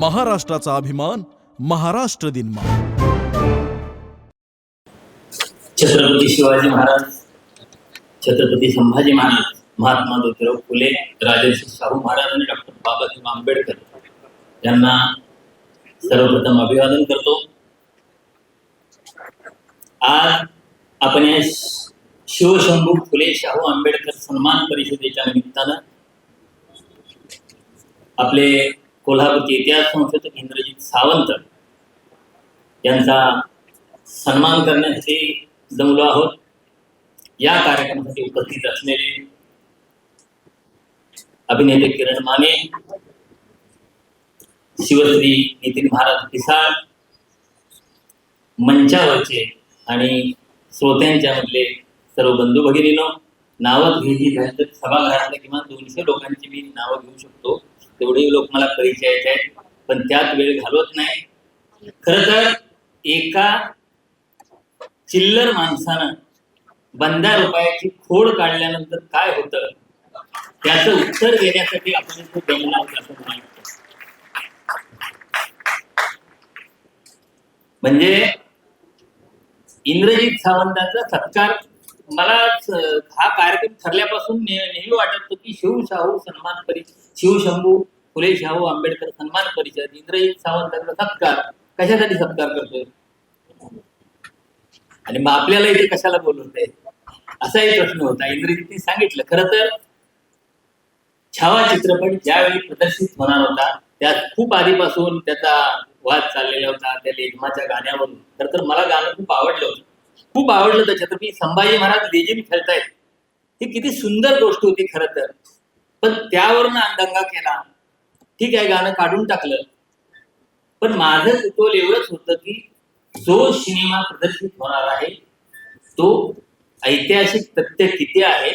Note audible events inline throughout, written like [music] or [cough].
महाराष्ट्राचा अभिमान महाराष्ट्र दिन मा छत्रपती शिवाजी महाराज छत्रपती संभाजी महाराज महात्मा ज्योतिराव फुले राजर्षी शाहू महाराज आणि डॉक्टर बाबासाहेब आंबेडकर यांना सर्वप्रथम अभिवादन करतो. आज आपण या शिवशंभू फुले शाहू आंबेडकर सन्मान परिषदेच्या निमित्तानं आपले कोल्हापूरचे इतिहास संशोधक इंद्रजित सावंत यांचा सन्मान करण्यासाठी जमलो आहोत. या कार्यक्रमासाठी उपस्थित असलेले अभिनेते किरण माने शिवश्री नितीन महाराज पिसाळ मंचावरचे आणि श्रोत्यांच्या मधले सर्व बंधू भगिनीनो नावं घ्यायची झाली तर सभागृहातल्या किमान दोनशे लोकांची मी नावं घेऊ शकतो. तेवढे लोक मला परिचयाचे आहेत पण त्यात वेळ घालवत नाही. खर तर एका चिल्लर माणसानं बंदा रुपयाची खोड काढल्यानंतर काय होतं? त्याचं उत्तर देण्यासाठी आपण इथे जमला होता असं मला म्हणजे इंद्रजित सावंतांचा सत्कार मला हा कार्यक्रम ठरल्यापासून नेहमी वाटत होतं की शिवशाहू सन्मान परिषद शिवशंभू फुले शाहू आंबेडकर सन्मान परिषद इंद्रजित सावंतांचा सत्कार. कशासाठी सत्कार करतोय? आणि मग आपल्याला इथे कशाला बोलवते असाही प्रश्न होता. इंद्रजितने सांगितलं खरं तर छावा चित्रपट ज्यावेळी प्रदर्शित होणार होता त्यात खूप आधीपासून त्याचा वाद चाललेला होता त्या लेखमाच्या गाण्यावरून. खर तर मला गाणं खूप आवडलं होतं. खूप आवडलं होतं छत्रपती संभाजी महाराज लेझिम खेळतायत. ही किती सुंदर गोष्ट होती खरं तर. पण त्यावरून अंदंगा केला. ठीक आहे गाणं काढून टाकलं. पण माझं कुतूहल एवढंच होतं की जो सिनेमा प्रदर्शित होणार आहे तो ऐतिहासिक तथ्य किती आहे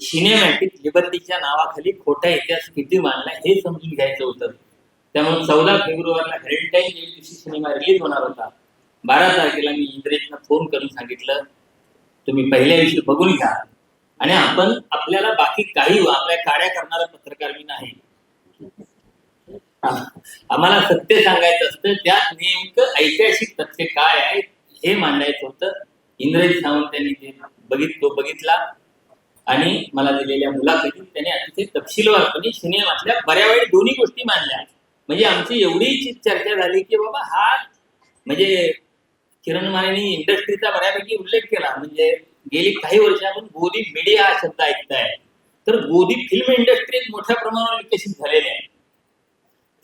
सिनेमॅटिक लिबर्टीच्या नावाखाली खोटा इतिहास किती मानला हे समजून घ्यायचं होतं. त्यामुळे चौदा फेब्रुवारीला व्हॅलेंटाईन डे दिवशी सिनेमा रिलीज होणार होता. बारा तारखेला मी इंद्रेशना फोन करून सांगितलं तुम्ही पहिल्या दिवशी बघून घ्या. आणि आपण आपल्याला बाकी काही आपल्या काड्या करणारा पत्रकार मी नाही. [laughs] आम्हाला सत्य सांगायचं असतं त्यात नेमकं ऐतिहासिक तथ्य काय आहे हे मांडायचं होतं. इंद्रजी सावंत यांनी ते बघित तो बघितला आणि मला दिलेल्या मुलाखतीत त्याने अतिशय तपशीलवारपणे सिनेमातल्या बऱ्या वेळी दोन्ही गोष्टी मांडल्या. म्हणजे आमची एवढी चर्चा झाली की बाबा हा म्हणजे किरण मानेनी इंडस्ट्रीचा बऱ्यापैकी उल्लेख केला. म्हणजे गेली काही वर्ष आपण गोदी मीडिया हा शब्द ऐकताय. तर गोदी फिल्म इंडस्ट्री मोठ्या प्रमाणावर विकसित झालेली आहे.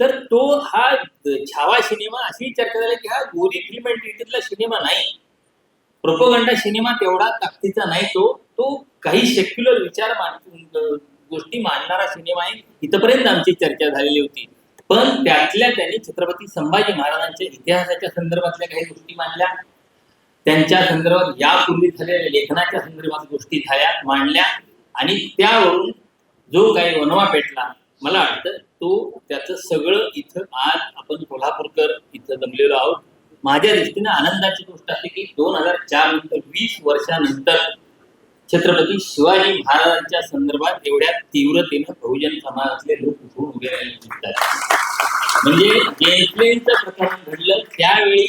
तर तो हा छावा सिनेमा अशी चर्चा झाली की हा गोरी फिल्म इंडस्ट्रीतला सिनेमा नाही. प्रोपोगंडा सिनेमा तेवढा ताकदीचा नाही तो तो काही सेक्युलर विचार मान गोष्टी मांडणारा सिनेमा आहे. इथपर्यंत आमची चर्चा झालेली होती. पण त्यातल्या त्यांनी छत्रपती संभाजी महाराजांच्या इतिहासाच्या संदर्भातल्या काही गोष्टी मांडल्या. त्यांच्या संदर्भात यापूर्वी झालेल्या लेखनाच्या संदर्भात गोष्टी झाल्या मांडल्या. आणि त्यावरून जो काही वनवा पेटला मला वाटतं तो त्याचं सगळं इथं आज आपण कोल्हापूरकर इथं जमलेलो आहोत. माझ्या दृष्टीने आनंदाची गोष्ट अशी की दोन हजार चार नंतर वीस वर्षानंतर छत्रपती शिवाजी महाराजांच्या संदर्भात एवढ्या तीव्रतेनं बहुजन समाजातले लोक उठून उभे राहिले दिसतात. म्हणजे जयंतीचं प्रकरण घडलं त्यावेळी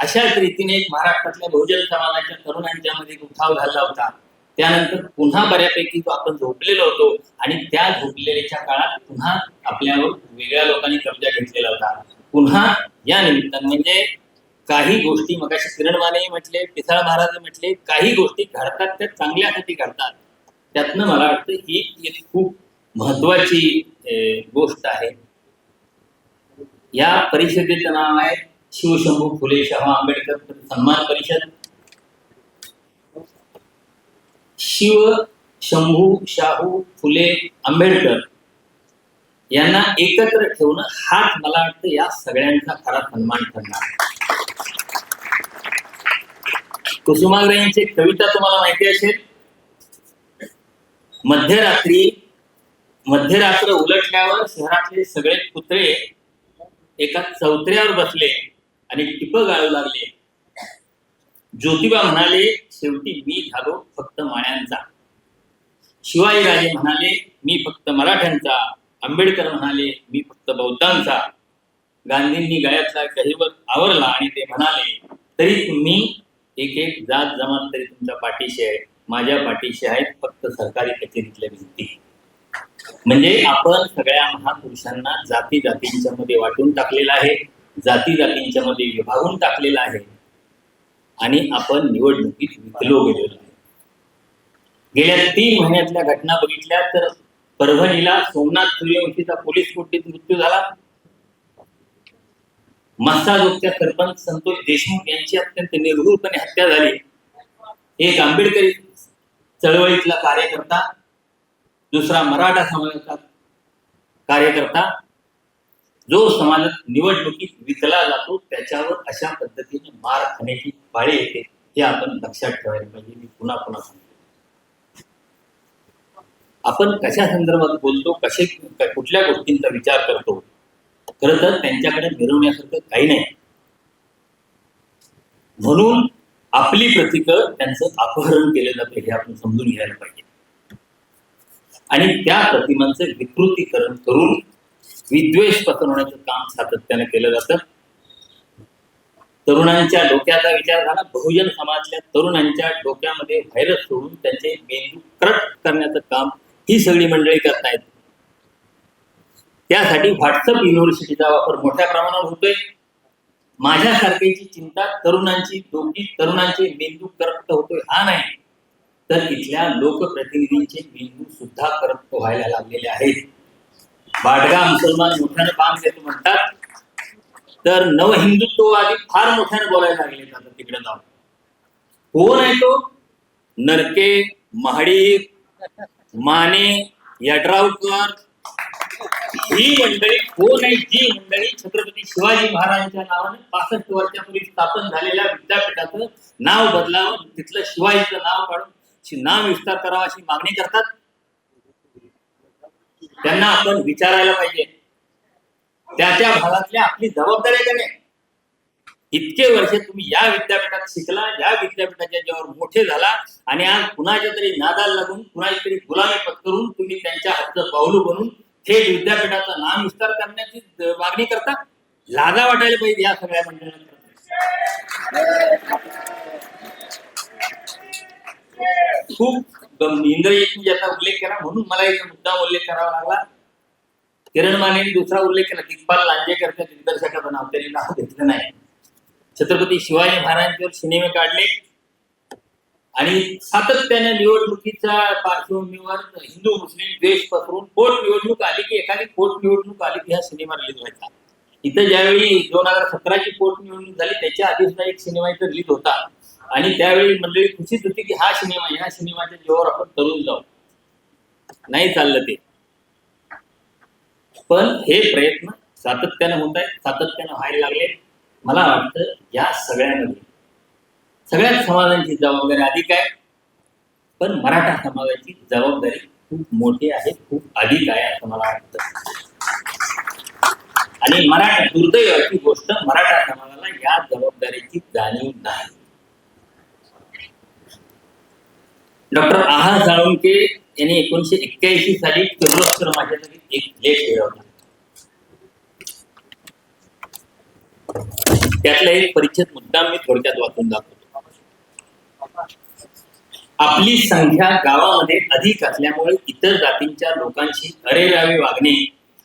अशाच रीतीने एक महाराष्ट्रातल्या बहुजन समाजाच्या तरुणांच्या मध्ये उठाव झाला होता. त्यानंतर पुन्हा बऱ्यापैकी तो आपण झोपलेलो होतो आणि त्या झोपलेल्याच्या काळात पुन्हा आपल्यावर वेगळ्या लोकांनी कब्जा घेतलेला होता. पुन्हा या निमित्तानं म्हणजे काही गोष्टी मग किरणवानेही म्हटले पिसाळ महाराज म्हटले काही गोष्टी घडतात त्या चांगल्यासाठी घडतात. त्यातनं मला वाटतं ही एक खूप महत्वाची गोष्ट आहे. या परिषदेचं नाव आहे शिवशंभू फुले शाहू आंबेडकर सन्मान परिषद. शिव शंभू शाहू फुले आंबेडकर यांना एकत्र ठेवणं हाच मला वाटतं या सगळ्यांचा खरा सन्मान करणार कुसुमाग्रहींची कविता तुम्हाला माहिती असेल? मध्यरात्री मध्यरात्र उलटल्यावर शहरातले सगळे पुतळे एका चौत्र्यावर बसले आणि टिप गाळू लागले. ज्योतिबा म्हणाले शेवटी मी झालो फक्त माळ्यांचा शिवाजीराजे म्हणाले मी फक्त मराठ्यांचा. आंबेडकर म्हणाले मी फक्त बौद्धांचा. गांधींनी गायातला गहिवर आवरला आणि ते म्हणाले तरी तुम्ही एक एक जात जमात तरी तुमच्या पाठीशी आहे माझ्या पाठीशी आहेत फक्त सरकारी कचेरीतल्या भिंती. म्हणजे आपण सगळ्या महापुरुषांना जाती जातींच्या मध्ये वाटून टाकलेला आहे जाती जातींच्या मध्ये विभागून टाकलेला आहे. आणि आपण निवडणुकीत विकलो गेलेलो आहे गेल्या तीन महिन्यातल्या घटना बघितल्या तर परभणीला सोमनाथ सूर्यवंशीचा पोलीस कोठडीत मृत्यू झाला. मस्साजोगच्या सरपंच संतोष देशमुख यांची अत्यंत निर्भूरपणे हत्या झाली. एक आंबेडकरी चळवळीतला कार्यकर्ता दुसरा मराठा समाजाचा कार्यकर्ता जो समाजात निवडणुकीत विकला जातो त्याच्यावर अशा पद्धतीने मार खाण्याची पाळी येते हे आपण लक्षात ठेवायला पाहिजे. मी पुन्हा पुन्हा सांगतो. आपण कशा संदर्भात बोलतो कसे कुठल्या गोष्टींचा विचार करतो खर तर त्यांच्याकडे मिरवण्यासारखं काही नाही. म्हणून आपली प्रतीक त्यांचं अपहरण केलं जातं हे आपण समजून घ्यायला पाहिजे. आणि त्या प्रतिमांचं विकृतीकरण करून विद्वेष पसरवण्याचं काम सातत्याने केलं जातं. तरुणांच्या डोक्याचा विचार झाला बहुजन समाजातल्या तरुणांच्या डोक्यामध्ये व्हायरस सोडून त्यांचे मेंदू क्रट करण्याचं काम ही सगळी मंडळी करतायत त्यासाठी व्हॉट्सअप युनिव्हर्सिटीचा वापर मोठ्या प्रमाणावर होतोय. माझ्यासारख्याची चिंता तरुणांची डोकी तरुणांचे मेंदू करप्त होतोय हा नाही. तर इथल्या लोकप्रतिनिधींचे मेंदू सुद्धा करप्त व्हायला लागलेले आहेत. बाडगा मुसलमान मोठ्याने बांध देतो म्हणतात. तर नवहिंदुत्ववादी फार मोठ्याने बोलायला लागले जातात तिकडे जाऊन. कोण आहे तो? नरके महाडी माने यड्रावकर. ही मंडळी कोण आहे? जी मंडळी छत्रपती शिवाजी महाराजांच्या नावाने पासष्ट वर्षापूर्वी स्थापन झालेल्या विद्यापीठाचं नाव बदलावं तिथलं शिवाजीचं नाव काढून शि- नाव विस्तार करावा अशी मागणी करतात. त्यांना आपण विचारायला पाहिजे. त्या त्या भागातल्या आपली जबाबदारी आहे का नाही? इतके वर्ष तुम्ही या विद्यापीठात शिकला या विद्यापीठाच्या जेव्हा मोठे झाला आणि आज कुणाच्या तरी नादाला लागून कुणाच्या तरी गुलामी पत्करून तुम्ही त्यांच्या हातचं पाऊल बनून थेट विद्यापीठाचा नाम विस्तार करण्याची मागणी करता? लाजा वाटायला पाहिजे या सगळ्या मंडळांना. खूप इंद्र ज्याचा उल्लेख केला म्हणून मला एक मुद्दा उल्लेख करावा लागला. किरण मानेने दुसरा उल्लेख केला दिग्पाल लांजेकरच्या दिग्दर्शकाचं नाव त्यांनी नाव घेतलं नाही. छत्रपती शिवाजी महाराजांच्यावर सिनेमे काढले. आणि सातत्याने निवडणुकीच्या पार्श्वभूमीवर हिंदू मुस्लिम द्वेष पसरून पोट निवडणूक आली की एखादी पोट निवडणूक आली की हा सिनेमा रिलीज व्हायचा. इथं ज्यावेळी दोन हजार सतराची पोट निवडणूक झाली त्याच्या आधी सुद्धा एक सिनेमा इथं रिलीज होता. आणि त्यावेळी मंडळी खुशीच होती की हा सिनेमा ह्या सिनेमाच्या जीवावर आपण तरुण जाऊ. नाही चाललं ते. पण हे प्रयत्न सातत्यानं होत आहेत सातत्यानं व्हायला लागले. मला वाटतं या सगळ्यामध्ये सगळ्याच समाजांची जबाबदारी अधिक आहे पण मराठा समाजाची जबाबदारी खूप मोठी आहे खूप अधिक आहे असं मला वाटतं. आणि मराठा दुर्दैवाची गोष्ट मराठा समाजाला या जबाबदारीची जाणीव नाही. डॉक्टर आहा साळुंके यांनी एकोणीशे एक्क्याऐंशी साली किर्लोस्कर माझ्यासाठी एक लेख लिहिला होता त्यातला एक परिच्छेद मुद्दाम मी थोडक्यात वाचून दाखवतो. आपली संख्या गावामध्ये अधिक असल्यामुळे इतर जातींच्या लोकांशी अरेरावे वागणे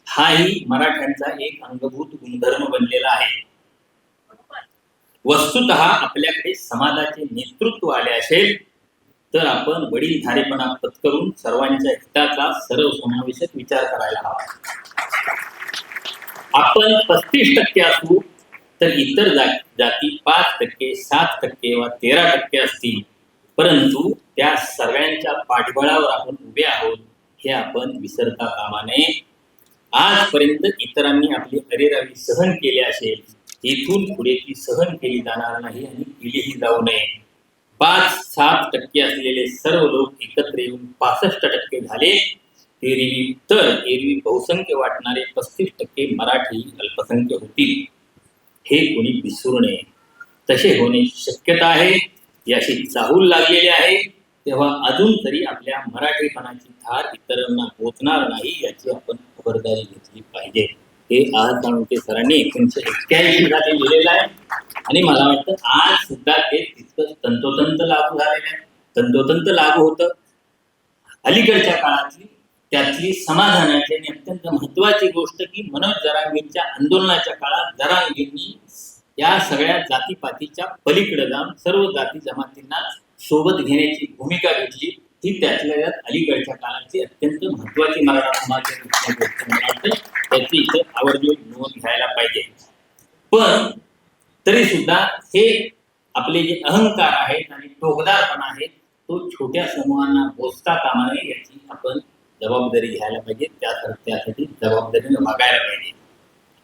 हाही मराठ्यांचा एक अंगभूत गुणधर्म बनलेला आहे. वस्तुत आपल्याकडे समाजाचे नेतृत्व आले असेल तर आपण वडीलधारेपणा पत्करून सर्वांच्या हिताचा सर्व समावेशक विचार करायला हवा. आपण पस्तीस टक्के असू तर इतर जाती पाच टक्के सात टक्के वा तेरा टक्के असतील. परंतु त्या सर्वांच्या पाठबळावर आपण उभे आहोत हे आपण विसरता कामा नये. आजपर्यंत इतरांनी आपली अरेरावी सहन केली असेल. इथून पुढे ती सहन केली जाणार नाही आणि केलीही जाऊ नये. पाच सात टक्के असलेले सर्व लोक एकत्र येऊन पासष्ट टक्के झाले. एरवी तर एरवी बहुसंख्य वाटणारे पस्तीस टक्के मराठी अल्पसंख्य होतील. हे कोणी विसरू नये. तसे होणे शक्यता आहे. याशी चाहूल लागलेली आहे. तेव्हा अजून तरी आपल्या मराठीपणाची धार इतरांना पोचणार नाही याची आपण खबरदारी घेतली पाहिजे. हे आहात साळुंके सरांनी एकोणीशे एक्क्याऐंशी साली लिहिलेलं आहे. आणि मला वाटतं आज सुद्धा ते तितकं तंतोतंत लागू झालेलं आहे. तंतोतंत लागू होतं. अलीकडच्या काळातली त्यातली समाधानाची आणि अत्यंत महत्वाची गोष्ट की मनोज जरांगींच्या आंदोलनाच्या काळात जरांगींनी या सगळ्या जातीपातीच्या पलीकडे जाऊन सर्व जाती जमातींना सोबत घेण्याची भूमिका घेतली. ही त्यातल्या त्यात अलीकडच्या काळाची अत्यंत महत्वाची मराठा समाजाची गोष्ट त्याची इथं आवर्जून नोंद घ्यायला पाहिजे. पण तरी सुद्धा हे आपले जे अहंकार आहेत आणि टोकदारपणा आहे तो छोट्या समूहांना बोचता कामा नये याची आपण जबाबदारी घ्यायला पाहिजे. त्या त्यासाठी जबाबदारीने वागायला पाहिजे.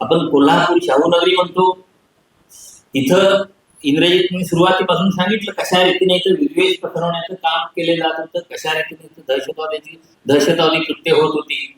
आपण कोल्हापूर शाहू नगरी म्हणतो. तिथं इंग्रजीत मी सुरुवातीपासून सांगितलं कशा रीतीने इथं विद्वेष पसरवण्याचं काम केले जात होतं कशा रीतीने इथं दहशतवादी कृत्य होत होती.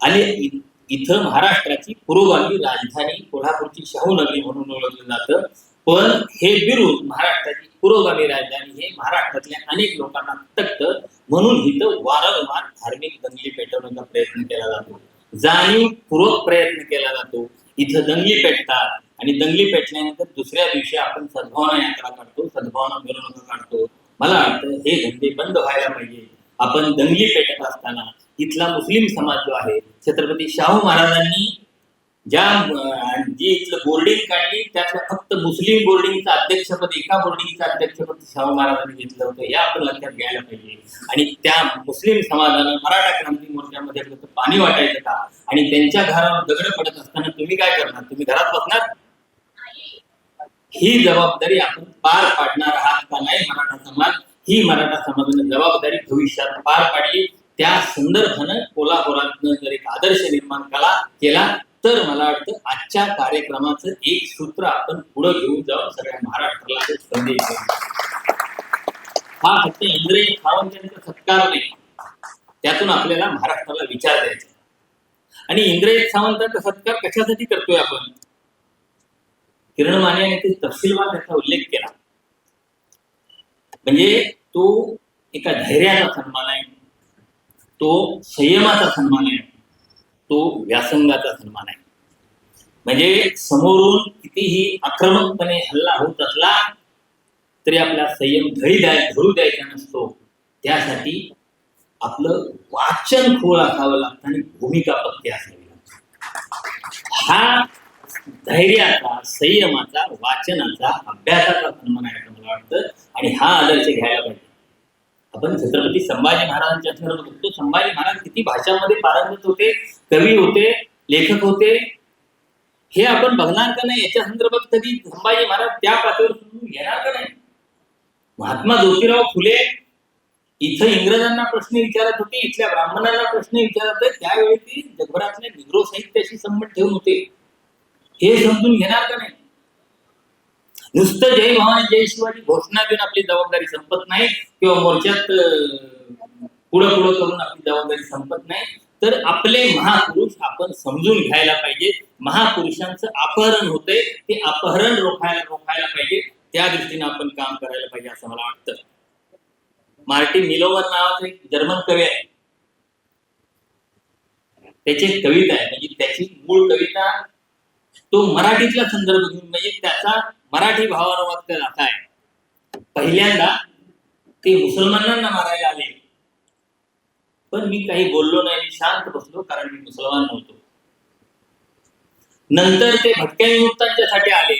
आणि इथं महाराष्ट्राची पुरोगामी राजधानी कोल्हापूरची शाहू नगरी म्हणून ओळखलं जातं. पण हे बिरुद महाराष्ट्राची पुरोगामी राजधानी हे महाराष्ट्रातल्या अनेक लोकांना तटतं म्हणून इथं वारंवार धार्मिक दंगली पेटवण्याचा प्रयत्न केला जातो. जाणीवपूर्वक प्रयत्न केला जातो. इथं दंगली पेटतात. आणि दंगली पेटल्यानंतर दुसऱ्या दिवशी आपण सद्भावना यात्रा काढतो सद्भावना मिरवणुका काढतो. मला वाटतं हे धंदे बंद व्हायला पाहिजे. आपण दंगली पेटत असताना इथला मुस्लिम समाज जो आहे छत्रपती शाहू महाराजांनी ज्या जी इथलं बोर्डिंग काढली त्यातलं फक्त मुस्लिम बोर्डिंगचं अध्यक्षपद एका बोर्डिंगचं अध्यक्षपद शाहू महाराजांनी घेतलं होतं हे आपण लक्षात घ्यायला पाहिजे. आणि त्या मुस्लिम समाजानं मराठा क्रांती मोर्चामध्ये पाणी वाटायचं का? आणि त्यांच्या घरावर दगड पडत असताना तुम्ही काय करणार? तुम्ही घरात बसणार? ही जबाबदारी आपण पार पाडणार आहात का नाही मराठा समाज? ही मराठा समाजाने जबाबदारी भविष्यात पार पाडली. त्या संदर्भानं कोल्हापुरातनं जर एक आदर्श निर्माण केला केला तर मला वाटतं आजच्या कार्यक्रमाचं एक सूत्र आपण पुढे घेऊन जाऊन सगळ्या महाराष्ट्राला संदेश हा फक्त इंग्रजी सावंतांचा सत्कार नाही. त्यातून आपल्याला महाराष्ट्राला विचार द्यायचा. आणि इंग्रजी सावंतांचा सत्कार कशासाठी करतोय आपण? किरण माने यांनी तपशीलवार त्याचा उल्लेख केला. म्हणजे तो एका धैर्याचा सन्मान आहे. तो संयमाचा सन्मान आहे. तो व्यासंगाचा सन्मान आहे. म्हणजे समोरून कितीही आक्रमकपणे हल्ला होत असला तरी आपला संयम धरी द्याय धरू द्यायचा नसतो. त्यासाठी आपलं वाचन खोल असावं लागतं आणि भूमिका पक्की असावी लागते. हा धैर्याचा संयमाचा वाचनाचा अभ्यासाचा सन्मान आहे असं मला वाटतं. आणि हा आदर्श घ्यायला पाहिजे. आपण छत्रपती संभाजी महाराजांच्या संदर्भात बघतो संभाजी महाराज किती भाषांमध्ये पारंगत होते कवी होते लेखक होते? हे आपण बघणार का नाही? याच्या संदर्भात कधी संभाजी महाराज त्या पातळीवर समजून घेणार का नाही? महात्मा ज्योतिराव फुले इथं इंग्रजांना प्रश्न विचारत होते इथल्या ब्राह्मणांना प्रश्न विचारत होते. त्यावेळी ते जगभरातल्या निग्रो साहित्याशी संबंध ठेवून होते. हे समजून घेणार का नाही? नुसतं जय भवानी जय शिवाजी घोषणा देऊन आपली जबाबदारी संपत नाही किंवा मोर्चात पुढं पुढं करून आपली जबाबदारी संपत नाही. तर आपले महापुरुष आपण समजून घ्यायला पाहिजे. महापुरुषांचं अपहरण होतंय. ते अपहरण रोखायला रोखायला पाहिजे. त्या दृष्टीने आपण काम करायला पाहिजे असं मला वाटतं. मार्टिन मिलोवर नावाचा एक जर्मन कवी आहे. त्याची कविता आहे. म्हणजे त्याची मूळ कविता तो मराठीतला संदर्भ घेऊन म्हणजे त्याचा मराठी भावानुवाद केला आहे. पहिल्यांदा ते मुसलमानांना मारायला आले. पण मी काही बोललो नाही मी शांत बसलो कारण मी मुसलमान नव्हतो. नंतर ते भटक्या विमुक्तांच्यासाठी आले.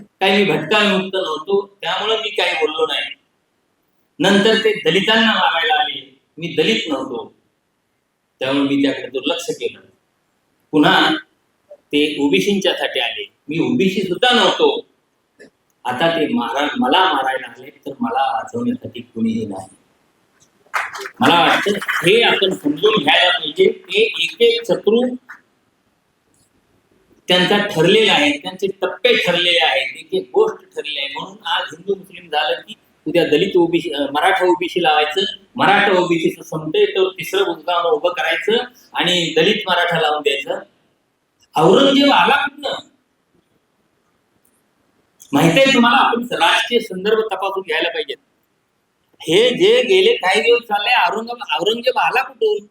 काही मी भटका विमुक्त नव्हतो त्यामुळे मी काही बोललो नाही. नंतर ते दलितांना मारायला आले. मी दलित नव्हतो. त्यामुळे मी त्याकडे दुर्लक्ष केलं. पुन्हा ते ओबीसींच्या साठी आले. मी ओबीसी सुद्धा नव्हतो. आता ते मारा मला मारायला आले तर मला वाचवण्यासाठी कुणीही नाही. मला वाटतं हे आपण समजून घ्यायला पाहिजे ते एक एक शत्रू त्यांचा ठरलेला आहे त्यांचे टप्पे ठरलेले आहेत एक एक गोष्ट ठरलेली आहे. म्हणून आज हिंदू मुस्लिम झालं की उद्या दलित ओबीसी मराठा ओबीसी लावायचं मराठा ओबीसीचं संपतंय तर तिसरं उद्गाव उभं करायचं आणि दलित मराठा लावून द्यायचं. औरंगजेब आला कुठनं? माहिती आहे तुम्हाला आपण राजकीय संदर्भ तपासून घ्यायला पाहिजेत. हे जे गेले काही दिवस चालले औरंगाबाद औरंगजेब आला कुठून?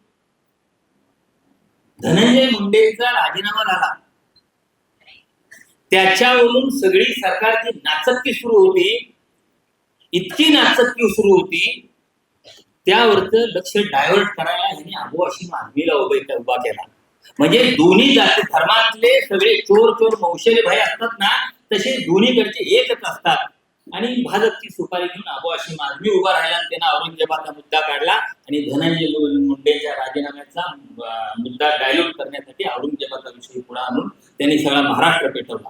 धनंजय मुंडेचा राजीनामा झाला. त्याच्यावरून सगळी सरकारची नाचक्की सुरू होती. इतकी नाचक्की सुरू होती. त्यावरचं लक्ष डायव्हर्ट करायला ह्यांनी अबोशी मानवीला उभे उभा केला. म्हणजे दोन्ही जाती धर्मातले सगळे चोर चोर मौशले भाई असतात ना तसे दोन्हीकडचे एकच असतात. आणि भाजपची सुपारी घेऊन अबोशी मागणी उभा राहिला आणि औरंगजेबाचा मुद्दा काढला आणि धनंजय मुंडेच्या राजीनाम्याचा मुद्दा डायल्यूट करण्यासाठी औरंगजेबाचा विषय पुढे आणून त्यांनी सगळा महाराष्ट्र पेटवला.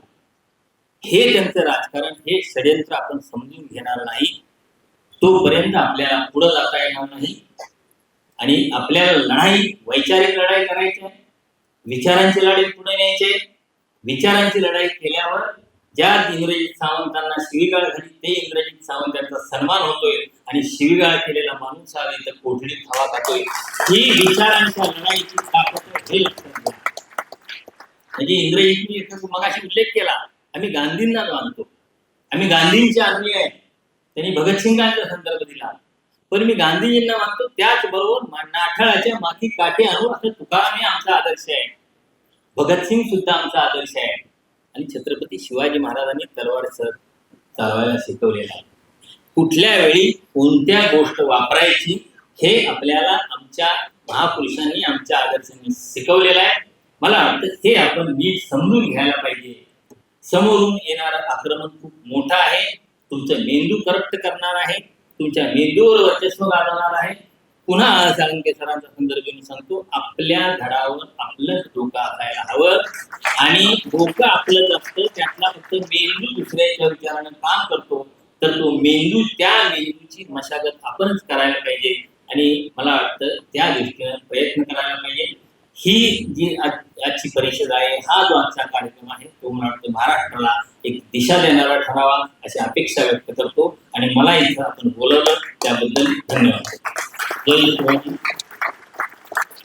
हे त्यांचं राजकारण हे षडयंत्र आपण समजून घेणार नाही. तोपर्यंत आपल्याला पुढे जाता येणार नाही. आणि आपल्याला लढाई वैचारिक लढाई करायची आहे. विचारांची लढाई पुढे न्यायचे. विचारांची लढाई केल्यावर ज्या इंग्रजी सावंतांना शिवीगाळ झाली ते इंग्रजी सावंतांचा सन्मान होतोय आणि शिवीगाळ केलेला माणूस हा तर कोठडीत हवा खातोय. ही विचारांच्या लढाईची ताकद हे लक्षात घ्या. म्हणजे इंग्रजीतनी मगाशी उल्लेख केला आम्ही गांधींना मानतो आम्ही गांधींचे आदमी आहे. त्यांनी भगतसिंगांचा संदर्भ दिला. पण मी गांधीजींना मानतो त्याचबरोबर नाठळाच्या नाठाळाच्या माथी काठी आणू असं तुकाराम हे आमचा आदर्श आहे. भगतसिंग सुद्धा आमचा आदर्श आहे. आणि छत्रपती शिवाजी महाराजांनी तलवार सर चालवायला शिकवलेला आहे. कुठल्या वेळी कोणत्या गोष्ट वापरायची हे आपल्याला आमच्या महापुरुषांनी आमच्या आदर्शांनी शिकवलेलं आहे. मला वाटतं हे आपण नीट समजून घ्यायला पाहिजे. समोरून येणारं आक्रमण खूप मोठं आहे. तुमचं मेंदू करप्ट करणार आहे. तुमच्या मेंदूवर वर्चस्व गाजवणार आहे. पुन्हा साळुंके सरांचा संदर्भ मी सांगतो आपल्या धडावर आपलंच धोका असायला हवं. आणि धोका आपलंच असतं त्यातला फक्त मेंदू दुसऱ्याच्या विचारानं काम करतो. तर तो मेंदू त्या मेंदूची मशागत आपणच करायला पाहिजे. आणि मला वाटतं त्या दृष्टीनं प्रयत्न करायला पाहिजे. ही जी आज- आजची परिषद आहे हा जो आजचा कार्यक्रम आहे तो मला वाटतं महाराष्ट्राला एक दिशा देणारा ठरावा अशी अपेक्षा व्यक्त करतो. आणि मला इथं आपण बोलवलं त्याबद्दल धन्यवाद. जय